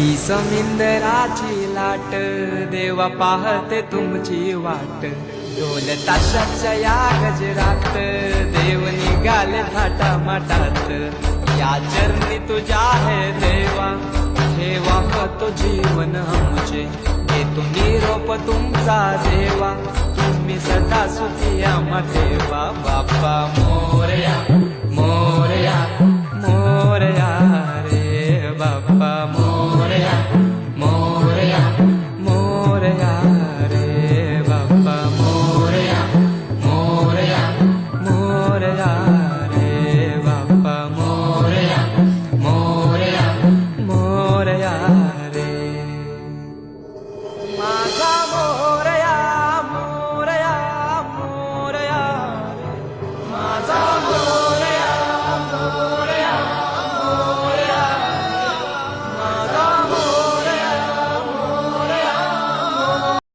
ही समिंदराची लाट देवा पाहते तुमची वाट. ढोल ताशाच्या या गजरात देव निघाले थाटा माटात या चरणी तुझ्या हे देवा ठेवा तो जीवन आमचे. घेतो निरोप तुमचा देवा तुम्ही सदा सुखी आम्हा देवा बाप्पा